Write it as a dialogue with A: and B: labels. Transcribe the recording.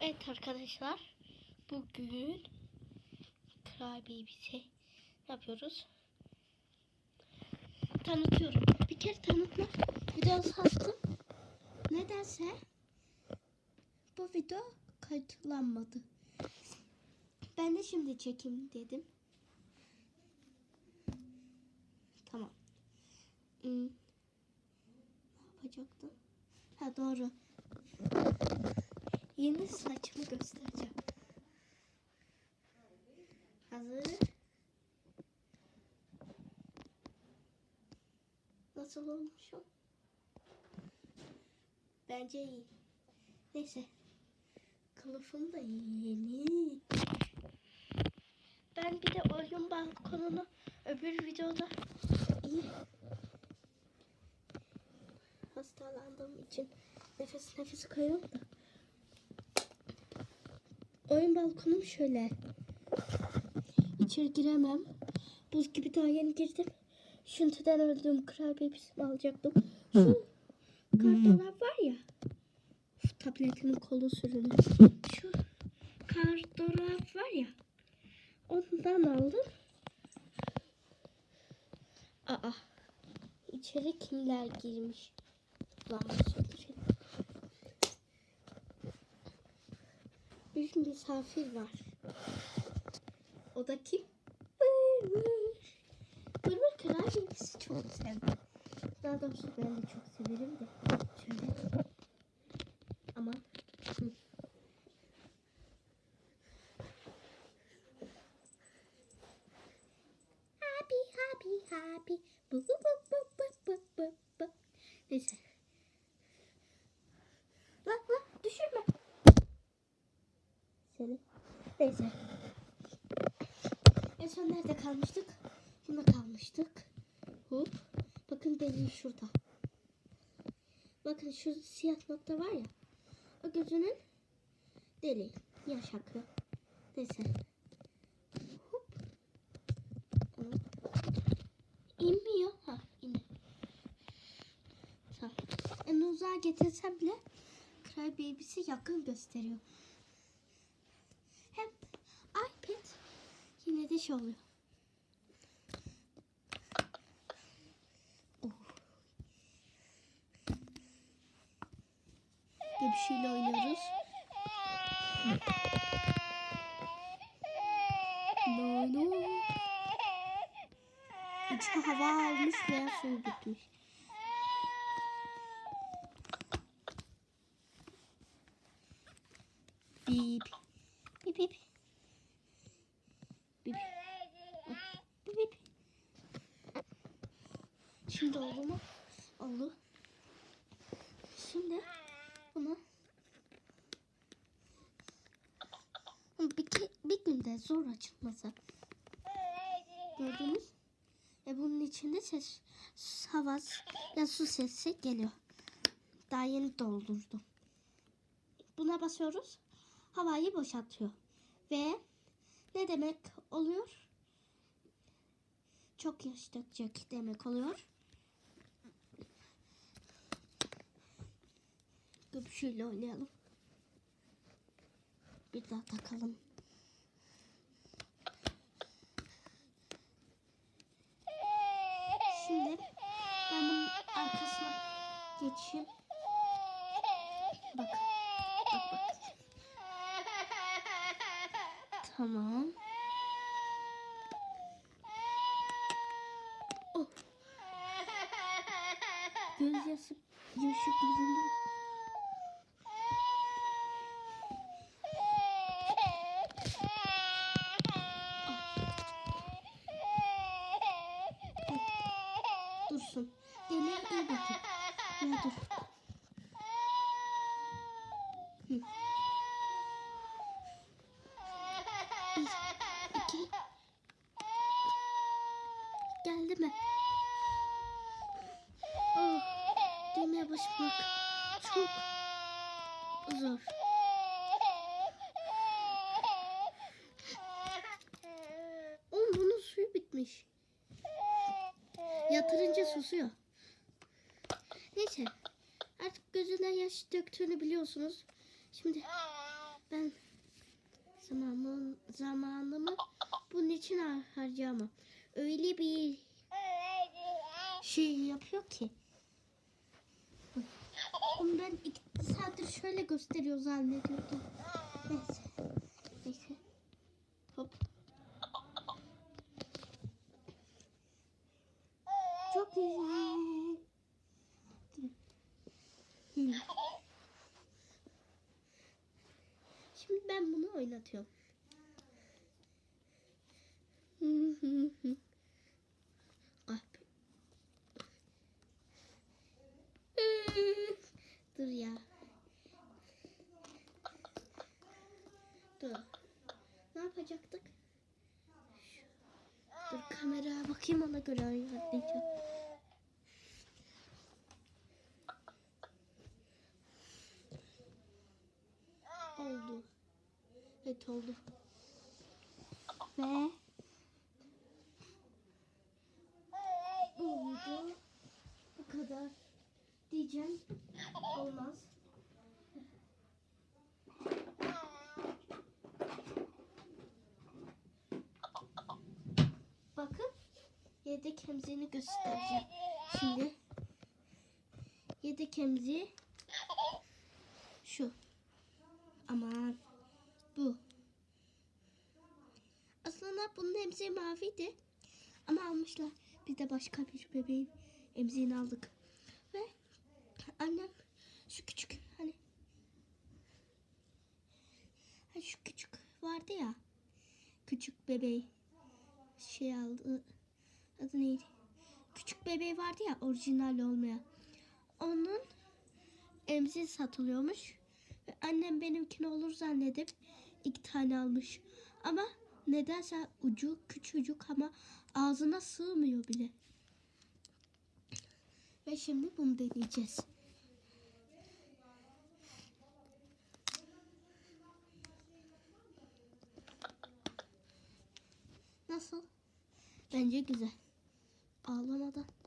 A: Evet arkadaşlar bugün Cry Babies'i yapıyoruz. Tanıtıyorum. Bir kere tanıtma videosu attım. Nedense bu video kayıtlanmadı. Ben de şimdi çekeyim dedim. Tamam. Hmm. Ne yapacaktım? Ha doğru. Yeni saçımı göstereceğim. Hazır. Nasıl olmuşum? Bence iyi. Neyse. Kılıfım da yeni. Ben bir de oyun balkonunu öbür videoda iyi hastalandığım için nefes nefes koyuyorum da. Oyun balkonum şöyle. İçeri giremem. Buz gibi daha yeni girdim. Şuntudan öldüğüm kurabiyesini alacaktım. Şu kartolap var ya. Şu tabletimin kolu sürülür. Şu kartolap var ya. Ondan aldım. Aa. İçeri kimler girmiş? Lan söndürelim. Bir misafir var. O da kim? Vır vır kraliçesi çok sevdim. Daha doğrusu ben de çok severim de. Şöyle. Ama. Happy happy happy. Bu bu bu bu bu. Neyse. Lan lan düşürme. Seni. Neyse. En son nerede kalmıştık? Buna kalmıştık. Hop. Bakın deliği şurada. Bakın şu siyah nokta var ya. O gözünün deliği. Yaş akı. Neyse. Hop. İnmiyor. Ha indi. Tamam. En uzağa getirsem bile Cry Babies'i yakın gösteriyor. Şey oluyor. Oh. Bir bir şeyle oynuyoruz. No no. İçine hava almış veya su bitmiş. Bip. Bip bip. Bip. Şimdi oldu mu? Oldu. Şimdi bunu bir, bir günde zor açılması. Gördünüz? Ve bunun içinde ses, hava ya su sesi geliyor. Daha yeni doldurdum. Buna basıyoruz. Havayı boşaltıyor. Ve ne demek oluyor? Çok yaş dökecek demek oluyor. Göbüşüyle oynayalım. Bir daha takalım. Şimdi ben bunun arkasına geçeyim. Bak. Bak bak. Tamam. Oh. Göz yaşı, yaşı gözünde. Dursun. Gene dur bakayım. Ya dur. Hı. Bir, iki. Geldi mi? Oh, basmak çok zor. Oğlum bunun suyu bitmiş. Yatırınca susuyor. Neyse. Artık gözünden yaş döktüğünü biliyorsunuz. Şimdi ben zamanım, zamanımı bunun için har- harcayamam. Öyle bir şey yapıyor ki. Onu ben iki saattir şöyle gösteriyor zannediyordum. Neyse. Neyse. Hop. Çok güzel. Şimdi ben bunu oynatıyorum. Hı hı hı. Kahpe. Dur ya. Dur. Ne yapacaktık? Dur kameraya bakayım ona göre ayarlayacağım. Oldu. Evet oldu. Ve bu bu kadar diyeceğim. Olmaz. Bakın yedek emziğini göstereceğim. Şimdi yedek emziği şu. Aman bu. Aslında bunun emziği maviydi. Ama almışlar. Biz de başka bir bebeğin emziğini aldık. Ve annem şu küçük hani hani şu küçük vardı ya küçük bebeği şey aldı adı neydi küçük bebeği vardı ya orijinal olmayan onun emziği satılıyormuş ve annem benimkini olur zannedip iki tane almış ama nedense ucu küçücük ama ağzına sığmıyor bile ve şimdi bunu deneyeceğiz. Nasıl? Bence güzel. だって。